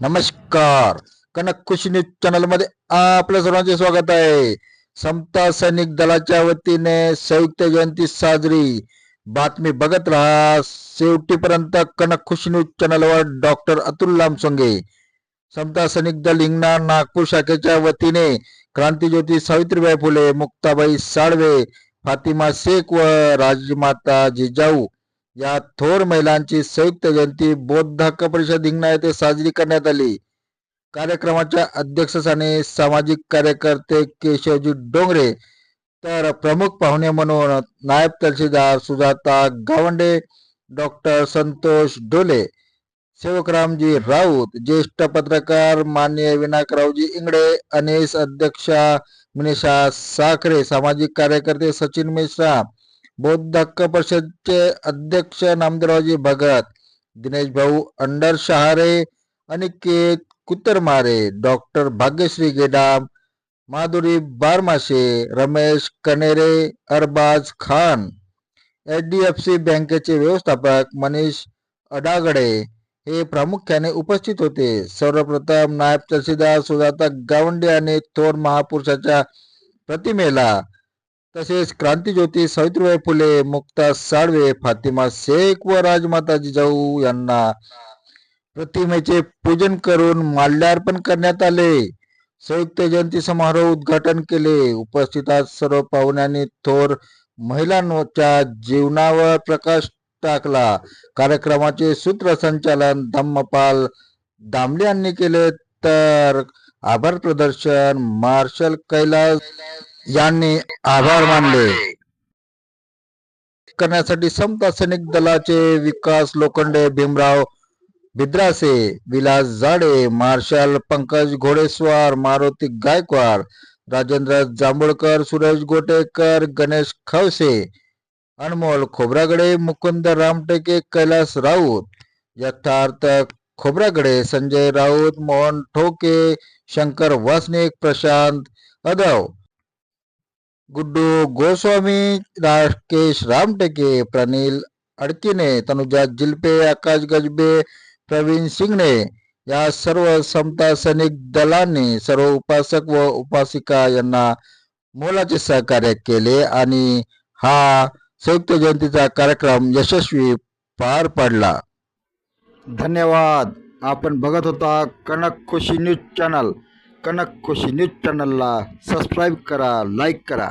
नमस्कार. कनक खुशी न्यूज चॅनलमध्ये आपल्या सर्वांचे स्वागत आहे. समता सैनिक दलाच्या वतीने संयुक्त जयंती साजरी. बातमी बघत राहा. शेवटीपर्यंत कनक खुशी न्यूज चॅनलवर डॉक्टर अतुल लामसंगे. समता सैनिक दल हिंगणा नागपूर शाखेच्या वतीने क्रांतीज्योती सावित्रीबाई फुले मुक्ताबाई साळवे फातिमा शेख व राजमाता जिजाऊ या थोर महिलांची संयुक्त जयंती बौद्ध हक्क परिषद हिंगणा येथे साजरी करण्यात आली. कार्यक्रमाच्या अध्यक्षस्थानी सामाजिक कार्यकर्ते केशवजी डोंगरे तर प्रमुख पाहुणे म्हणून नायब तहसीलदार सुजाता गावंडे डॉक्टर संतोष डोले सेवकरामजी राऊत ज्येष्ठ पत्रकार मान्य विनायकरावजी इंगडे अनेस अध्यक्षा मिनिषा साखरे सामाजिक कार्यकर्ते सचिन मिश्रा बौद्ध हक्क परिषदचे अध्यक्ष नामदेवरावजी भगत दिनेश भाऊ under Shahare Aniket Kutarmare doctor Bhagyashree Gedam Madhuri Barmashe Ramesh Kanere Arbaz Khan H D F C बँकेचे व्यवस्थापक मनीष अडागडे हे प्रामुख्याने उपस्थित होते. सर्वप्रथम नायब तहसीलदार सुजाता गावंडे आणि थोर महापुरुषाच्या प्रतिमेला तसेच क्रांतीज्योती सावित्रीबाई फुले मुक्ता साळवे फातिमा शेख व राजमाता जिजाऊ यांना प्रतिमेचे पूजन करून माल्यार्पण करण्यात आले. संयुक्त जयंती समारोह उद्घाटन केले. उपस्थितात सर्व पाहुण्यांनी थोर महिलांच्या जीवनावर प्रकाश टाकला. कार्यक्रमाचे सूत्रसंचालन धम्मपाल दामले यांनी केले. तर आभार प्रदर्शन मार्शल कैलास यांनी आभार मानले. करण्यासाठी समता सैनिक दलाचे विकास लोखंडे भीमराव बिद्रासे विलास जाडे मार्शल पंकज घोडेस्वार मारुती गायकवाड राजेंद्र जांभूळकर सुरेश गोटेकर गणेश खवसे अनमोल खोब्रागडे मुकुंद रामटेके कैलास राऊत यथार्थ खोब्रागडे संजय राऊत मोहन ठोके शंकर वासनिक प्रशांत अदव गुड्डू गोस्वामी राकेश रामटेके प्रनिल अडकिने तनुजा जिल्पे आकाश गजबे प्रवीण सिंगणे या सर्व समता सैनिक दलांनी सर्व उपासक व उपासिका यांना मोलाचे सहकार्य केले आणि हा संयुक्त जयंतीचा कार्यक्रम यशस्वी पार पडला धन्यवाद आपण बघत होता Kanak Khushi news channel Kanak Khushi news चॅनलला सबस्क्राईब करा लाईक करा